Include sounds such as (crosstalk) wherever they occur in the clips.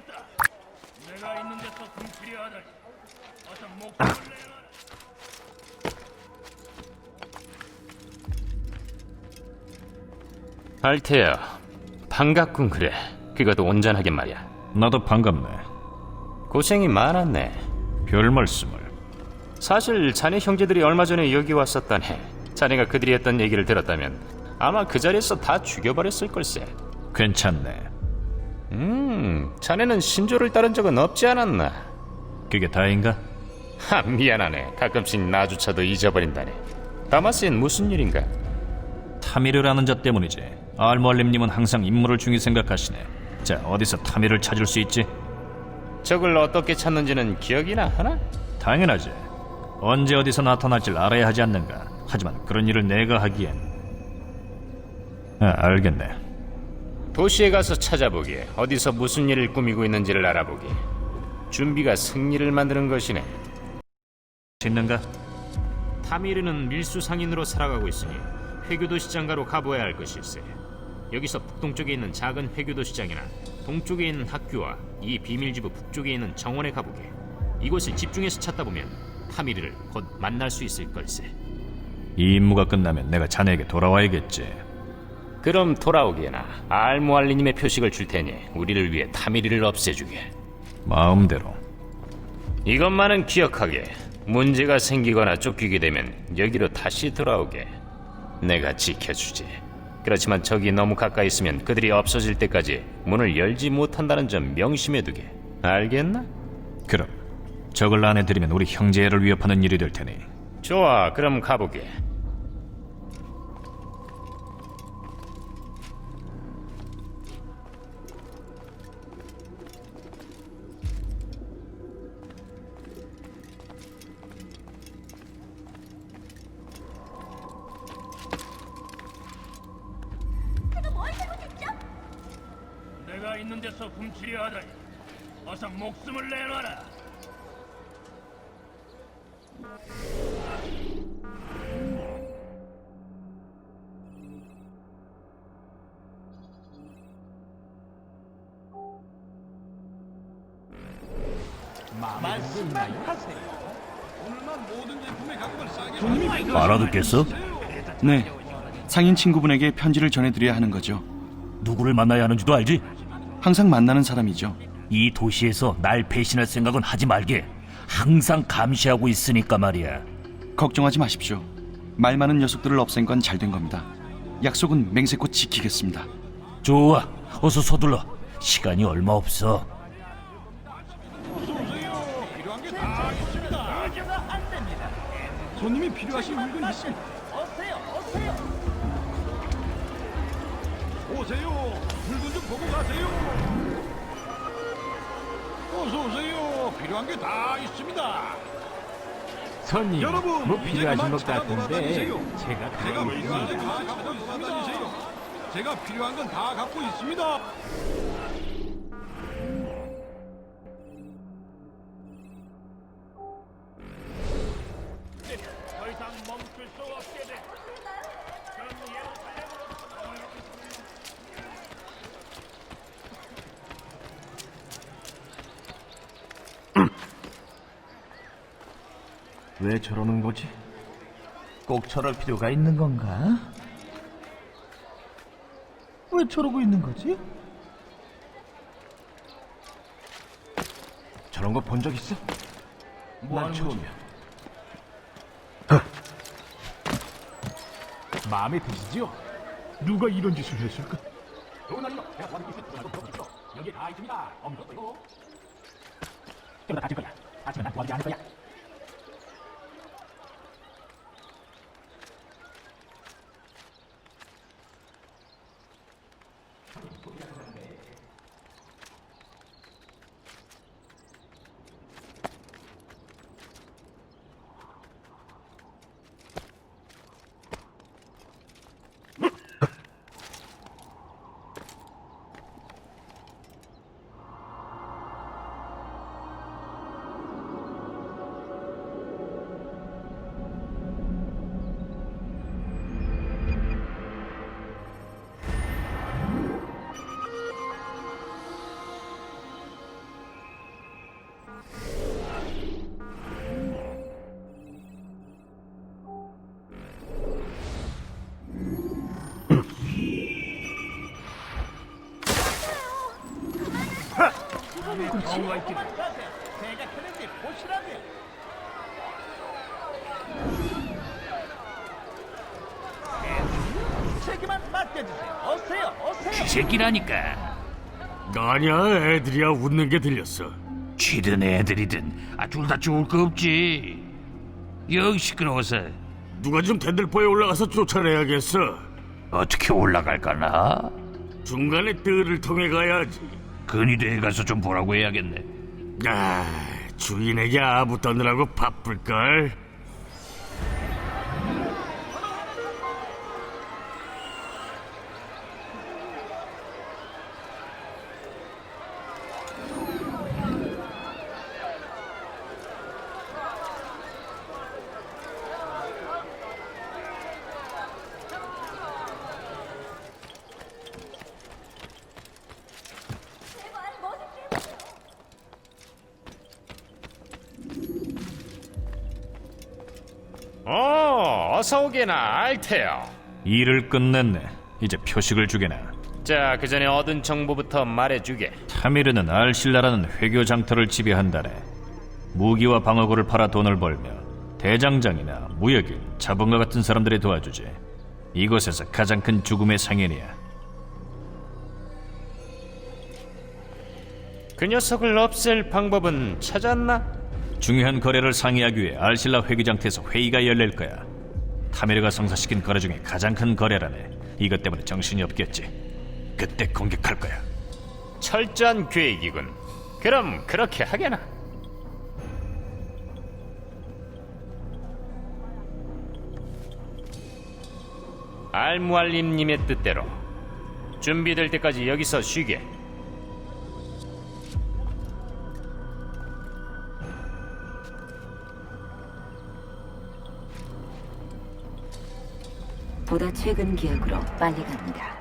알겠다. 내가 있는 데서 분필이하다니. 어서 목숨을 내놔라. 알테야, 반갑군 그래. 그것도 온전하게 말이야. 나도 반갑네. 고생이 많았네. 별 말씀을. 사실 자네 형제들이 얼마 전에 여기 왔었다네. 자네가 그들이 했던 얘기를 들었다면 아마 그 자리에서 다 죽여버렸을 걸세. 괜찮네. 음, 자네는 신조를 따른 적은 없지 않았나? 그게 다인가? 하, 미안하네. 가끔씩 나조차도 잊어버린다네. 다마스엔 무슨 일인가? 타미를 아는 자 때문이지. 알무알림님은 항상 임무를 중히 생각하시네. 자, 어디서 타미를 찾을 수 있지? 적을 어떻게 찾는지는 기억이나 하나? 당연하지. 언제 어디서 나타날지 알아야 하지 않는가. 하지만 그런 일을 내가 하기엔... 아, 알겠네. 도시에 가서 찾아보게. 어디서 무슨 일을 꾸미고 있는지를 알아보게. 준비가 승리를 만드는 것이네. 있는가? 타미르는 밀수 상인으로 살아가고 있으니 회교도 시장가로 가보아야 할 것일세. 여기서 북동쪽에 있는 작은 회교도 시장이나 동쪽에 있는 학교와 이 비밀지부 북쪽에 있는 정원에 가보게. 이곳을 집중해서 찾다 보면 타미르를 곧 만날 수 있을 걸세. 이 임무가 끝나면 내가 자네에게 돌아와야겠지. 그럼 돌아오게나 알무알리님의 표식을 줄 테니 우리를 위해 타미르를 없애주게. 마음대로. 이것만은 기억하게. 문제가 생기거나 쫓기게 되면 여기로 다시 돌아오게. 내가 지켜주지. 그렇지만 적이 너무 가까이 있으면 그들이 없어질 때까지 문을 열지 못한다는 점 명심해두게. 알겠나? 그럼 적을 안에 들이면 우리 형제를 위협하는 일이 될 테니 좋아, 그럼 가보게. 알아듣겠어? 네. 상인 친구분에게 편지를 전해드려야 하는 거죠. 누구를 만나야 하는지도 알지? 항상 만나는 사람이죠. 이 도시에서 날 배신할 생각은 하지 말게. 항상 감시하고 있으니까 말이야. 걱정하지 마십시오. 말 많은 녀석들을 없앤 건 잘 된 겁니다. 약속은 맹세코 지키겠습니다. 좋아, 어서 서둘러. 시간이 얼마 없어. 손님이 필요하신 물건 있습니다. 오세요. 물건 좀 보고 가세요. 어서 오세요. 필요한 게 다 있습니다. 손님, 여러분, 뭐 필요하신 것 같은데. 제가 제가 가고 필요한 있습니다. 건다 갖고 있습니다. 제가 필요한 건 다 갖고 있습니다. 왜 저러는 거지? 꼭 저럴 필요가 있는 건가? 왜 저러고 있는 거지? 저런 거 본 적 있어? 난 처음이야. 마음에 드시죠? 누가 이런 짓을 했을까? 여기 다 있습니다. 엄청 좀더 다칠 거야. 다치면 난 도와주지 않을 거야. 경우가 있기를. 제가 그런지 보시라고요. 책임만 맡겨주세요. 어서요, 어서요. 이 새끼라니까. 아니야 애들이야 웃는 게 들렸어 쥐든 애들이든 아, 둘 다 좋을 거 없지. 여기 시끄러워서 누가 좀 텐들포에 올라가서 쫓아내야겠어 어떻게 올라갈까나? 중간에 뜰을 통해 가야지 근위대에 가서 좀 보라고 해야겠네. 아 주인에게 아부 떠느라고 바쁠걸 어, 어서 오게나 알테요. 일을 끝냈네. 이제 표식을 주게나. 자, 그 전에 얻은 정보부터 말해주게. 타미르는 알실라라는 회교 장터를 지배한다네. 무기와 방어구를 팔아 돈을 벌며 대장장이나 무역인, 자본가 같은 사람들이 도와주지. 이곳에서 가장 큰 죽음의 상인이야. 그 녀석을 없앨 방법은 찾았나? 중요한 거래를 상의하기 위해 알실라 회기장터에서 회의가 열릴 거야. 타미르가 성사시킨 거래 중에 가장 큰 거래라네. 이것 때문에 정신이 없겠지. 그때 공격할 거야. 철저한 계획이군. 그럼 그렇게 하게나. 알무알림님의 뜻대로 준비될 때까지 여기서 쉬게. 보다 최근 기억으로 빨리 갑니다.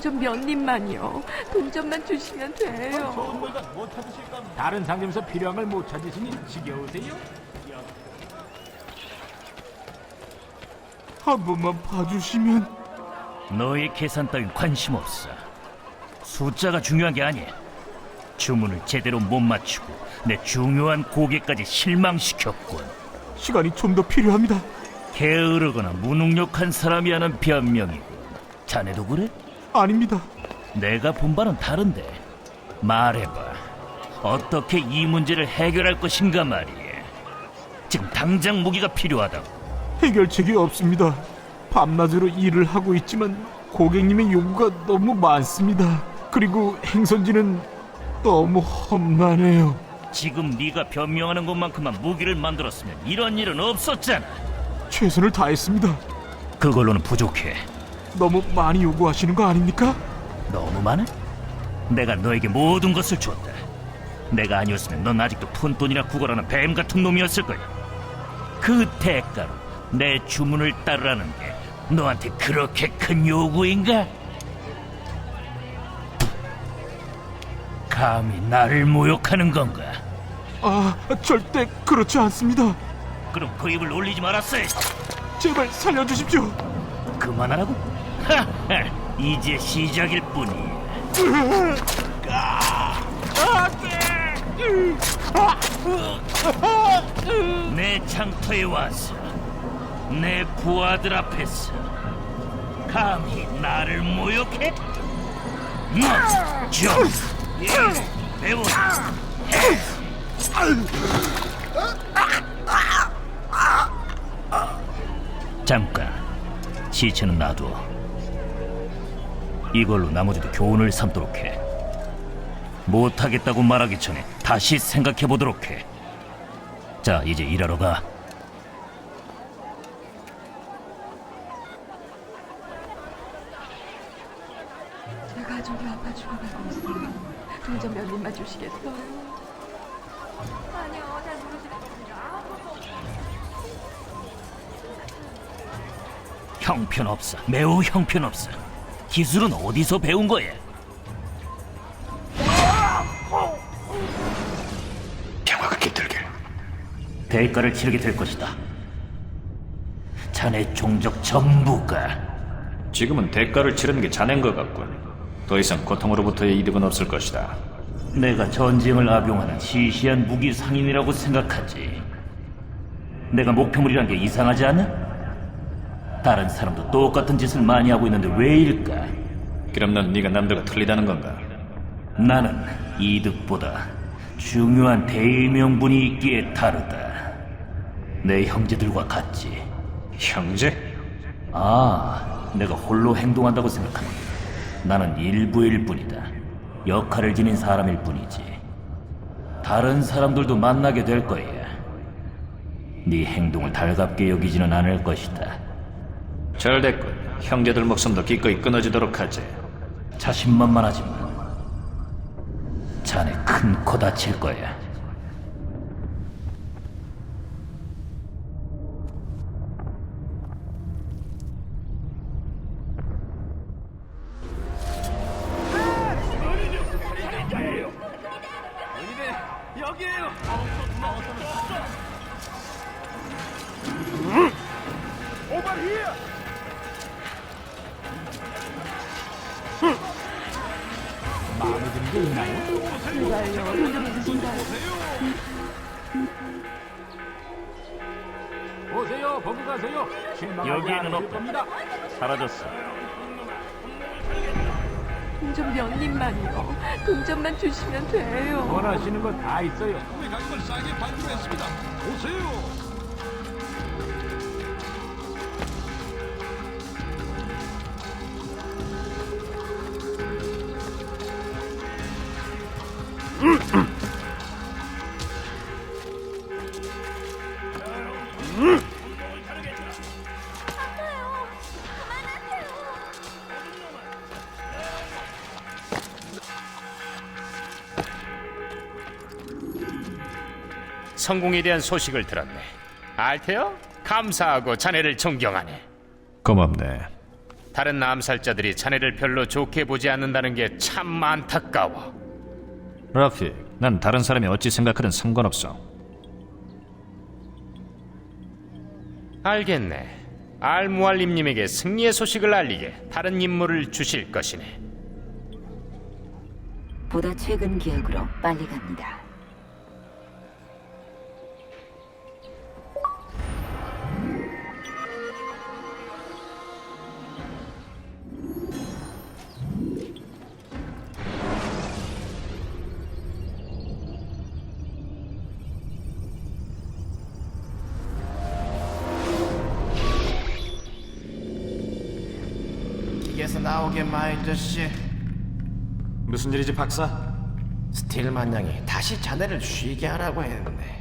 돈좀몇 입만요. 돈 좀만 주시면 돼요. 좋은 물건 못 찾으실 겁니다. 다른 상점에서 필요한 걸 못 찾으시니 지겨우세요? 한 번만 봐주시면 너의 계산 따윈 관심 없어. 숫자가 중요한 게 아니야. 주문을 제대로 못 맞추고 내 중요한 고객까지 실망시켰군. 시간이 좀 더 필요합니다 게으르거나 무능력한 사람이 하는 변명이고. 자네도 그래? 아닙니다 내가 본 바는 다른데. 말해봐. 어떻게 이 문제를 해결할 것인가 말이야. 지금 당장 무기가 필요하다고. 해결책이 없습니다 밤낮으로 일을 하고 있지만 고객님의 요구가 너무 많습니다 그리고 행선지는 너무 험난해요 지금 네가 변명하는 것만큼만 무기를 만들었으면 이런 일은 없었잖아. 최선을 다했습니다 그걸로는 부족해. 너무 많이 요구하시는 거 아닙니까? 너무 많아? 내가 너에게 모든 것을 줬다. 내가 아니었으면 넌 아직도 푼돈이나 구걸하는 뱀 같은 놈이었을 거야. 그 대가로 내 주문을 따르라는 게 너한테 그렇게 큰 요구인가? 감히 나를 모욕하는 건가? 아, 절대 그렇지 않습니다. 그럼 그 입을 올리지 말았어야지. 제발 살려주십시오. 그만하라고? 하하, (laughs) 이제 시작일 뿐이야. 내 장터에 와서 내 부하들 앞에서 감히 나를 모욕해? 너, 좀, 예, 배워. 잠깐, 시체는 놔둬. 이걸로 나머지도 교훈을 삼도록 해. 못하겠다고 말하기 전에 다시 생각해 보도록 해. 자, 이제 일하러 가. 제 가족이 아파 죽어가고 있어요. 돈좀몇 입만 주시겠어요? 아니요, 잘 모르시겠습니다. 아무것도 형편없어. 매우 형편없어. 기술은 어디서 배운 거야? 평화가 깃들길. 대가를 치르게 될 것이다. 자네 종족 전부가 지금은 대가를 치르는 게 자넨 것 같군. 더 이상 고통으로부터의 이득은 없을 것이다. 내가 전쟁을 악용하는 시시한 무기 상인이라고 생각하지. 내가 목표물이란 게 이상하지 않아? 다른 사람도 똑같은 짓을 많이 하고 있는데 왜일까? 그럼 넌 네가 남들과 틀리다는 건가? 나는 이득보다 중요한 대의명분이 있기에 다르다. 내 형제들과 같지. 형제? 아, 내가 홀로 행동한다고 생각하는 나는 일부일 뿐이다. 역할을 지닌 사람일 뿐이지. 다른 사람들도 만나게 될 거야. 네 행동을 달갑게 여기지는 않을 것이다. 잘 됐군. 형제들 목숨도 기꺼이 끊어지도록 하지. 자신만만하지만 자네 큰 코 다칠 거야. 오세요, 거기 가세요. 실망하지 여기에는 않으실 없다. 겁니다. 사라졌어. 돈좀몇 입만요. 돈 좀만 주시면 돼요. 원하시는 거 다 있어요. 성공에 대한 소식을 들었네. 알테요? 감사하고 자네를 존경하네. 고맙네. 다른 암살자들이 자네를 별로 좋게 보지 않는다는 게 참 안타까워. 라피, 난 다른 사람이 어찌 생각하든 상관없어. 알겠네. 알무알림님에게 승리의 소식을 알리게 다른 임무를 주실 것이네. 보다 최근 기억으로 빨리 갑니다. 나오게 마일드 씨 무슨 일이지, 박사? 스틸만 양이 다시 자네를 쉬게 하라고 했네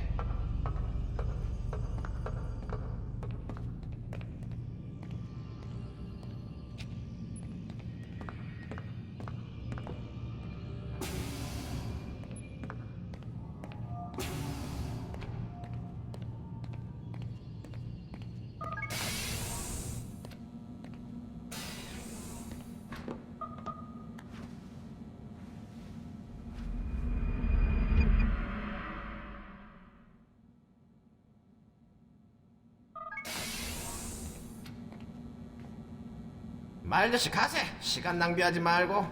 씨 가세 시간 낭비하지 말고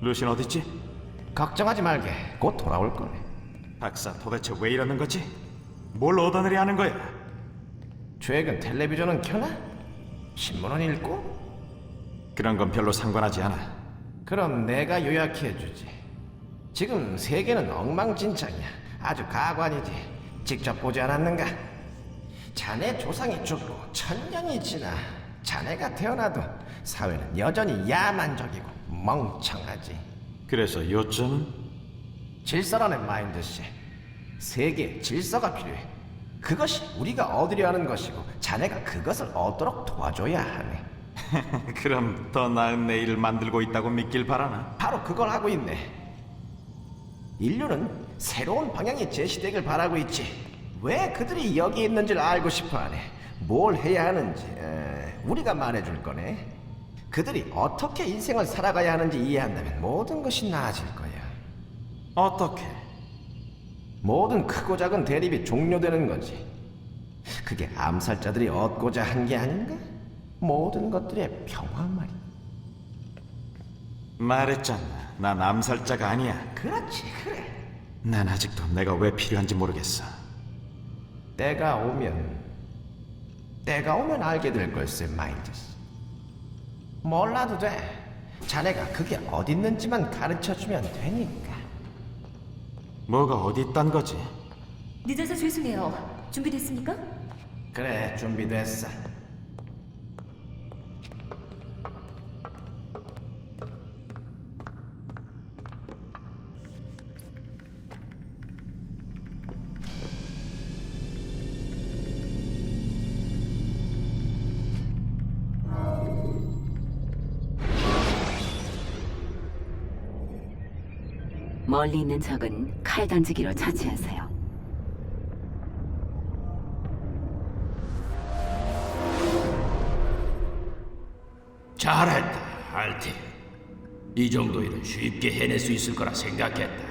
루신 어딨지? 걱정하지 말게 곧 돌아올 거네 박사, 도대체 왜 이러는 거지? 뭘 얻어내리 하는 거야? 최근 텔레비전은 켜나? 신문은 읽고? 그런 건 별로 상관하지 않아. 그럼 내가 요약해주지. 지금 세계는 엉망진창이야. 아주 가관이지. 직접 보지 않았는가? 자네 조상이 죽고 천 년이 지나 자네가 태어나도 사회는 여전히 야만적이고 멍청하지. 그래서 요점은? 질서라는 마인드씨. 세계에 질서가 필요해. 그것이 우리가 얻으려 하는 것이고 자네가 그것을 얻도록 도와줘야 하네. (laughs) 그럼 더 나은 내일을 만들고 있다고 믿길 바라나? 바로 그걸 하고 있네. 인류는 새로운 방향이 제시되길 바라고 있지. 왜 그들이 여기 있는지를 알고 싶어 하네. 뭘 해야 하는지 에, 우리가 말해줄 거네. 그들이 어떻게 인생을 살아가야 하는지 이해한다면 모든 것이 나아질 거야. 어떻게? 모든 크고 작은 대립이 종료되는 거지. 그게 암살자들이 얻고자 한 게 아닌가? 모든 것들의 평화 말이. 말했잖아. 난 암살자가 아니야. 그렇지, 그래. 난 아직도 내가 왜 필요한지 모르겠어. 때가 오면 때가 오면 알게 될 걸세 마인드스 몰라도 돼 자네가 그게 어딨는지만 가르쳐 주면 되니까 뭐가 어디 있단 거지? 늦어서 죄송해요. 준비됐습니까? 그래 준비됐어 멀리 있는 적은 칼 던지기로 처치하세요. 잘했다, 알티. 이 정도 일은 쉽게 해낼 수 있을 거라 생각했다.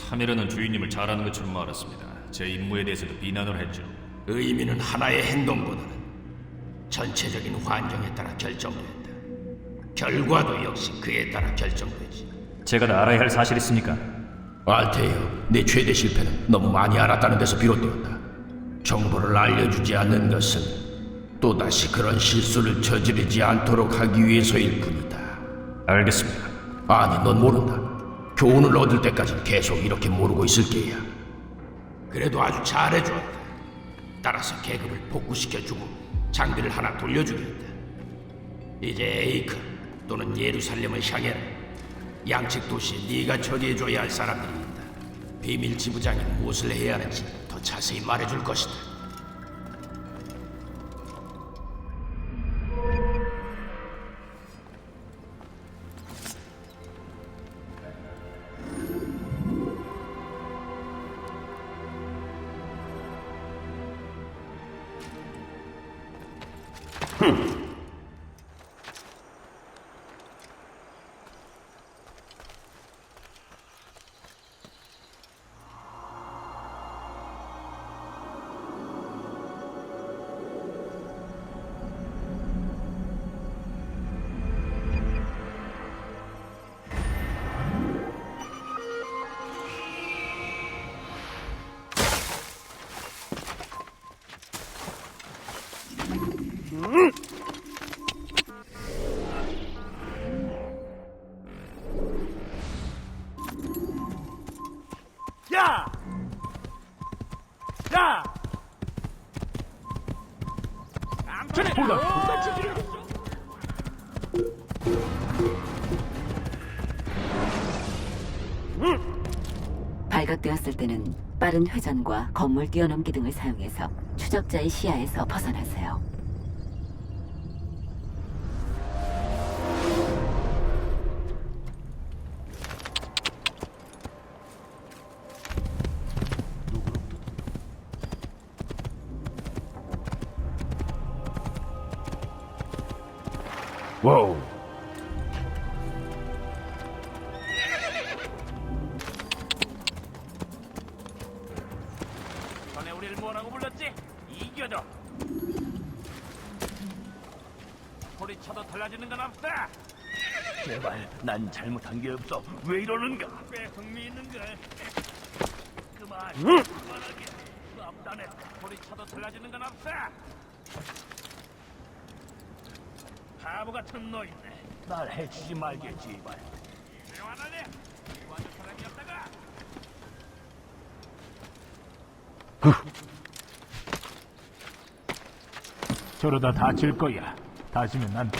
타미르는 주인님을 잘하는 것처럼 알았습니다. 제 임무에 대해서도 비난을 했죠. 의미는 하나의 행동보다는 전체적인 환경에 따라 결정된다. 결과도 역시 그에 따라 결정되지. 제가 다 알아야 할 사실 있습니까? 알테이어, 내 최대 실패는 너무 많이 알았다는 데서 비롯되었다. 정보를 알려주지 않는 것은 또다시 그런 실수를 저지르지 않도록 하기 위해서일 뿐이다. 알겠습니다. 아니, 넌 모른다. 교훈을 얻을 때까지 계속 이렇게 모르고 있을 게야. 그래도 아주 잘해주었다. 따라서 계급을 복구시켜주고 장비를 하나 돌려주겠다. 이제 에이크 또는 예루살렘을 향해라. 양측 도시에 네가 처리해줘야 할 사람들이 있다. 비밀 지부장이 무엇을 해야 하는지 더 자세히 말해줄 것이다. 야! 야! 저리 보다. 발각되었을 때는 빠른 회전과 건물 뛰어넘기 등을 사용해서 추적자의 시야에서 벗어나세요. 우리를 뭐라고 불렀지? 이겨도. 소리쳐도 달라지는 건 없다. 제발, 난 잘못한 게 없어. 왜 이러는가? 꽤 흥미 있는 걸. 그만. 그만하게. 섭단에 소리쳐도 달라지는 건 없다. 바보 같은 노인네. 날 해치지 말게, 제발. 대화하네. 도와줄 사람이 없다가. 저러다 다칠 거야. 다시면 난